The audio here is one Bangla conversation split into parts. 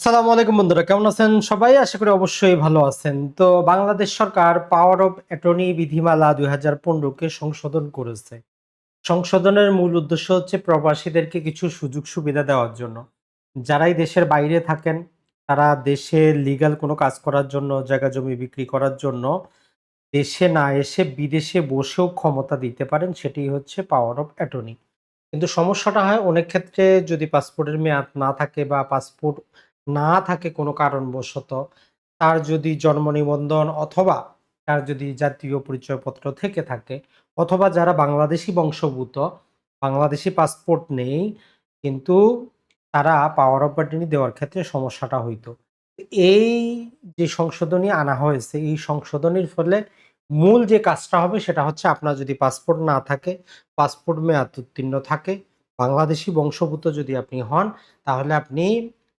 সালামু আলাইকুম বন্ধুরা, কেমন আছেন সবাই? আশা করি অবশ্যই ভালো আছেন। তো বাংলাদেশ সরকার পাওয়ার অফ অ্যাটর্নি বিধিমালা দুই হাজার পনেরোকে সংশোধন করেছে। সংশোধনের মূল উদ্দেশ্য হচ্ছে প্রবাসীদেরকে কিছু সুযোগ সুবিধা দেওয়ার জন্য। যারাই দেশের বাইরে থাকেন, তারা দেশে লিগ্যাল কোনো কাজ করার জন্য, জায়গা জমি বিক্রি করার জন্য দেশে না এসে বিদেশে বসেও ক্ষমতা দিতে পারেন, সেটি হচ্ছে পাওয়ার অফ অ্যাটর্নি। কিন্তু সমস্যাটা হয় অনেক ক্ষেত্রে যদি পাসপোর্টের মেয়াদ না থাকে বা পাসপোর্ট না থাকে কোনো কারণবশত তার যদি জন্ম নিবন্ধন অথবা তার যদি জাতীয় পরিচয়পত্র থেকে থাকে অথবা যারা বাংলাদেশি বংশভূত বাংলাদেশি পাসপোর্ট নেই, কিন্তু তারা পাওয়ার অফ অ্যাটর্নি দেওয়ার ক্ষেত্রে সমস্যাটা হইতো। এই যে সংশোধনী আনা হয়েছে, এই সংশোধনীর ফলে মূল যে কাজটা হবে সেটা হচ্ছে আপনার যদি পাসপোর্ট না থাকে পাসপোর্ট মেয়াদ উত্তীর্ণ থাকে, বাংলাদেশি বংশভূত যদি আপনি হন, তাহলে আপনি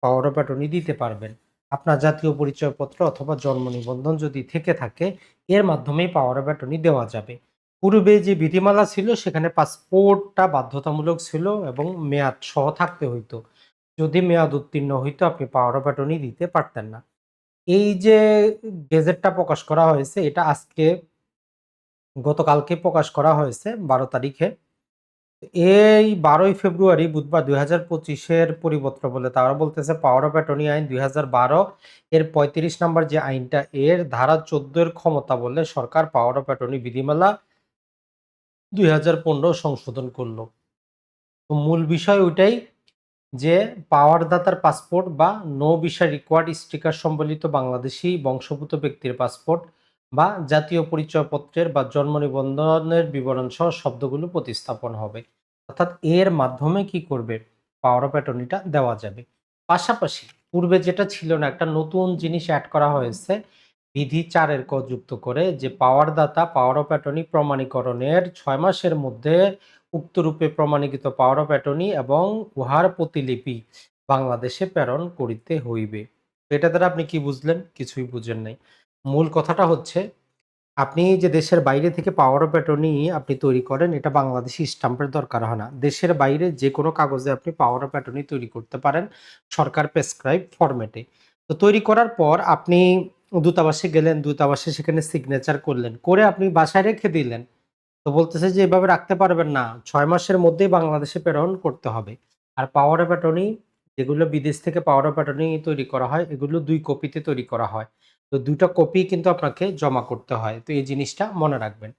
পাওয়ার অফ অ্যাটর্নি দিতে পারবেন। আপনার জাতীয় পরিচয়পত্র অথবা জন্ম নিবন্ধন যদি থেকে থাকে, এর মাধ্যমেই পাওয়ার অফ অ্যাটর্নি দেওয়া যাবে। পূর্বে যে বিধিমালা ছিল, সেখানে পাসপোর্টটা বাধ্যতামূলক ছিল এবং মেয়াদ সহ থাকতে হইতো। যদি মেয়াদ উত্তীর্ণ হইতো, আপনি পাওয়ার অফ অ্যাটর্নি দিতে পারতেন না। এই যে গেজেটটা প্রকাশ করা হয়েছে, এটা আজকে গতকালকে প্রকাশ করা হয়েছে, বারো তারিখে। এই বারোই ফেব্রুয়ারি বুধবার দুই হাজার পঁচিশের পরিপত্র বলে তারা বলতেছে পাওয়ার অফ অ্যাটর্নি আইন দুই হাজার বারো এর পঁয়ত্রিশ নম্বর যে আইনটা, এর ধারা চোদ্দোর ক্ষমতা বলে সরকার পাওয়ার অফ অ্যাটর্নি বিধিমালা দুই হাজার পনেরো সংশোধন করল। তো মূল বিষয় ওইটাই যে পাওয়ার দাতার পাসপোর্ট বা নো বিষয় রিকোয়ার্ড স্টিকার সম্বলিত বাংলাদেশি বংশভূত ব্যক্তির পাসপোর্ট বা জাতীয় পরিচয়পত্রের বা জন্ম নিবন্ধনের বিবরণ সহ শব্দগুলো প্রতিস্থাপন হবে। অর্থাৎ এর মাধ্যমে কি করবে? পাওয়ার অফ অ্যাটর্নিটা দেওয়া যাবে। পাশাপাশি পূর্বে যেটা ছিল না, একটা নতুন জিনিস অ্যাড করা হয়েছে, বিধি চারের ক যুক্ত করে যে পাওয়ার দাতা পাওয়ার অফ অ্যাটর্নি প্রমাণীকরণের ছয় মাসের মধ্যে উক্তরূপে প্রমাণীকৃত পাওয়ার অফ অ্যাটর্নি এবং উহার প্রতিলিপি বাংলাদেশে প্রেরণ করিতে হইবে। এটা দ্বারা আপনি কি বুঝলেন? কিছুই বুঝেন নাই। মূল কথাটা হচ্ছে, আপনি যে দেশের বাইরে থেকে পাওয়ার অফ অ্যাটর্নি আপনি তৈরি করেন, এটা বাংলাদেশি স্টাম্পের দরকার হয় না। দেশের বাইরে যে কোনো কাগজে আপনি পাওয়ার অফ অ্যাটর্নি তৈরি করতে পারেন, সরকার প্রেসক্রাইব ফরম্যাটে তো তৈরি করার পর আপনি দূতাবাসে গেলেন, দূতাবাসে সেখানে সিগনেচার করলেন, করে আপনি বাসায় রেখে দিলেন। তো বলতেছে যে, এভাবে রাখতে পারবেন না, ছয় মাসের মধ্যেই বাংলাদেশে প্রেরণ করতে হবে। আর পাওয়ার অফ অ্যাটর্নি যেগুলো বিদেশ থেকে পাওয়ার অফ অ্যাটর্নি তৈরি করা হয়, এগুলো দুই কপিতে তৈরি করা হয়। তো দুইটা কপি কিন্তু আপনাকে জমা করতে হয়। তো এই জিনিসটা মনে রাখবেন।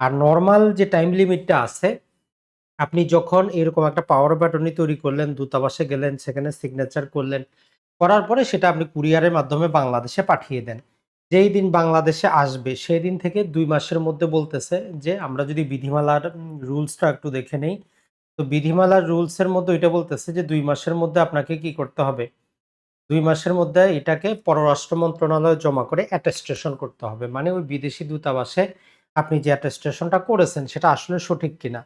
আর নর্মাল যে টাইম লিমিটটা আছে, আপনি যখন এরকম একটা পাওয়ার অফ অ্যাটর্নি তৈরি করলেন, দূতাবাসে গেলেন, সেখানে সিগনেচার করলেন, করার পরে সেটা আপনি কুরিয়ারের মাধ্যমে বাংলাদেশে পাঠিয়ে দেন। যেই দিন বাংলাদেশে আসবে সেই দিন থেকে দুই মাসের মধ্যে বলতেছে যে, আমরা যদি বিধিমালার রুলসটা একটু দেখে নেই তো বিধিমালার রুলসের মধ্যে ওইটা বলতেছে যে দুই মাসের মধ্যে আপনাকে কি করতে হবে? দুই মাসের মধ্যে এটাকে পররাষ্ট্র মন্ত্রণালয়ে জমা করে অ্যাটেস্টেশন করতে হবে। মানে ওই বিদেশি দূতাবাসে আপনি যে অ্যাটেস্টেশনটা করেছেন সেটা আসলে সঠিক কিনা।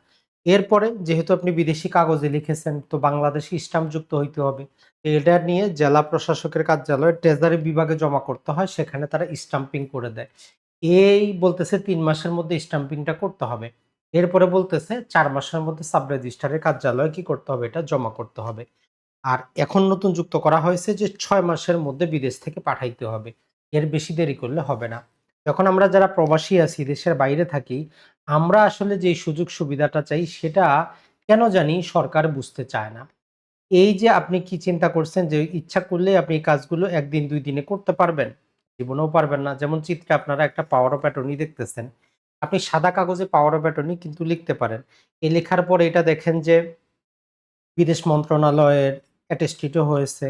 এরপরে যেহেতু আপনি বিদেশি কাগজে লিখেছেন, তো বাংলাদেশি স্টাম্প যুক্ত হইতে হবে। এটা নিয়ে জেলা প্রশাসকের কার্যালয়ে ট্রেজারি বিভাগে জমা করতে হয়, সেখানে তারা স্টাম্পিং করে দেয়। এই বলতেছে তিন মাসের মধ্যে স্টাম্পিংটা করতে হবে। এরপরে বলতেছে, চার মাসের মধ্যে সাব রেজিস্ট্রারের কার্যালয়ে কি করতে হবে? এটা জমা করতে হবে। আর এখন নতুন যুক্ত করা হয়েছে যে, ছয় মাসের মধ্যে বিদেশ থেকে পাঠাইতে হবে। এর বেশি দেরি করলে হবে না। যখন আমরা যারা প্রবাসী আছি, দেশের বাইরে থাকি, আমরা আসলে যে সুযোগ সুবিধাটা চাই, সেটা কেন জানি সরকার বুঝতে চায় না। এই যে আপনি কি চিন্তা করছেন যে, ইচ্ছা করলে আপনি এই কাজগুলো একদিন, দুই দিনে করতে পারবেন? জীবনেও পারবেন না। যেমন চিত্রে আপনারা একটা পাওয়ার অফ অ্যাটর্নি দেখতেছেন। আপনি সাদা কাগজে পাওয়ার অফ অ্যাটর্নি কিন্তু লিখতে পারেন। এই লেখার পরে এটা দেখেন যে বিদেশ মন্ত্রণালয়ের অ্যাটেস্টিটও হয়েছে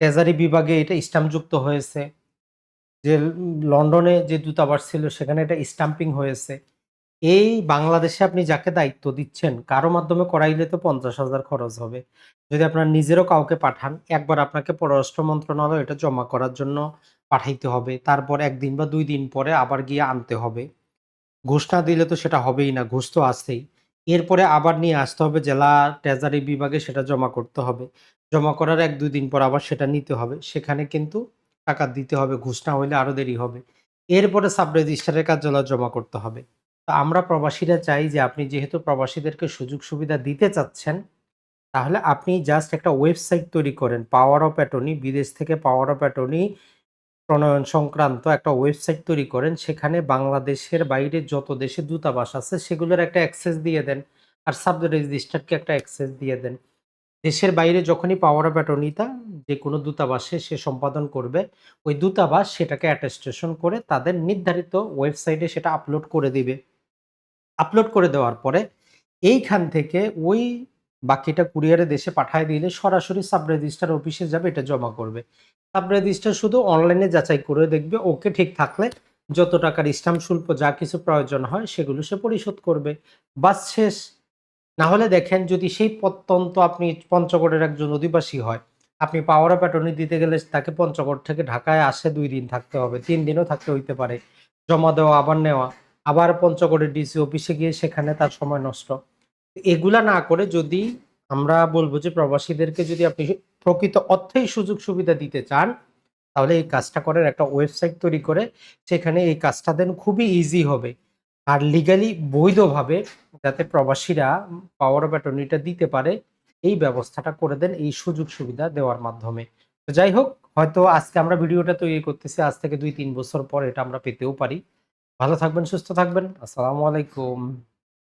ট্রেজারি বিভাগে এটা স্টাম্পযুক্ত হয়েছে, যে লন্ডনে যে দূতাবাস ছিল সেখানে এটা স্টাম্পিং হয়েছে। এই বাংলাদেশে আপনি যাকে দায়িত্ব দিচ্ছেন, কারও মাধ্যমে করাইলে তো পঞ্চাশ হাজার খরচ হবে। যদি আপনার নিজেরও কাউকে পাঠান, একবার আপনাকে পররাষ্ট্র মন্ত্রণালয় এটা জমা করার জন্য পাঠাইতে হবে, তারপর একদিন বা দুই দিন পরে আবার গিয়ে আনতে হবে। ঘুষ না দিলে তো সেটা হবেই না, ঘুষ তো আসতেই এরপরে আবার নিয়ে আসতে হবে জেলা ট্রেজারি বিভাগে সেটা জমা করতে হবে। জমা করার এক দুই দিন পর আবার সেটা নিতে হবে। সেখানে কিন্তু টাকা দিতে হবে, ঘুষ না হইলে আরও দেরি হবে। এরপরে সাব রেজিস্ট্রারের কার্যালয় জমা করতে হবে। তো আমরা প্রবাসীরা চাই যে আপনি যেহেতু প্রবাসীদেরকে সুযোগ সুবিধা দিতে চাচ্ছেন, তাহলে আপনি জাস্ট একটা ওয়েবসাইট তৈরি করেন পাওয়ার অফ অ্যাটর্নি বিদেশ থেকে পাওয়ার অফ অ্যাটর্নি প্রণয়ন সংক্রান্ত একটা ওয়েবসাইট তৈরি করেন। সেখানে বাংলাদেশের বাইরে যত দেশে দূতাবাস আছে, সেগুলোর একটা অ্যাক্সেস দিয়ে দেন আর সাব রেজিস্টারকে একটা অ্যাক্সেস দিয়ে দেন। দেশের বাইরে যখনই পাওয়ার অফ অ্যাটর্নিটা যে কোনো দূতাবাসে সে সম্পাদন করবে, ওই দূতাবাস সেটাকে অ্যাটেস্টেশন করে তাদের নির্ধারিত ওয়েবসাইটে সেটা আপলোড করে দিবে। আপলোড করে দেওয়ার পরে এইখান থেকে ওই বাকিটা কুরিয়ারে দেশে পাঠায় দিলে সরাসরি সাব রেজিস্টার অফিসে যাবে, এটা জমা করবে। সাব রেজিস্টার শুধু অনলাইনে যাচাই করে দেখবে, ওকে ঠিক থাকলে যত টাকার স্টাম্প শুল্ক যা কিছু প্রয়োজন হয় সেগুলো সে পরিশোধ করবে। বাস শেষ। না হলে দেখেন যদি সেই প্রত্যন্ত আপনি পঞ্চগড়ের একজন অধিবাসী হয়, আপনি পাওয়ার অফ অ্যাটর্নি দিতে গেলে তাকে পঞ্চগড় থেকে ঢাকায় আসে দুই দিন থাকতে হবে, তিন দিনও থাকতে হইতে পারে। জমা দেওয়া, আবার নেওয়া, আবার পঞ্চগড়ের ডিসি অফিসে গিয়ে সেখানে তার সময় নষ্ট। এগুলা না করে যদি আমরা বলব যে প্রবাসীদেরকে যদি আপনি প্রকৃত অর্থেই সুযোগ সুবিধা দিতে চান, তাহলে এই কাজটা করার একটা ওয়েবসাইট তৈরি করে সেখানে এই কাজটা দেন খুবই ইজি হবে। আর লিগালি বৈধভাবে যাতে প্রবাসীরা পাওয়ার অফ অ্যাটর্নিটা দিতে পারে, এই ব্যবস্থাটা করে দেন এই সুযোগ সুবিধা দেওয়ার মাধ্যমে। তো যাই হোক, হয়তো আজকে আমরা ভিডিওটা তৈরি করতেছি, আজ থেকে দুই তিন বছর পর এটা আমরা পেতেও পারি। ভালো থাকবেন, সুস্থ থাকবেন। আসসালামু আলাইকুম।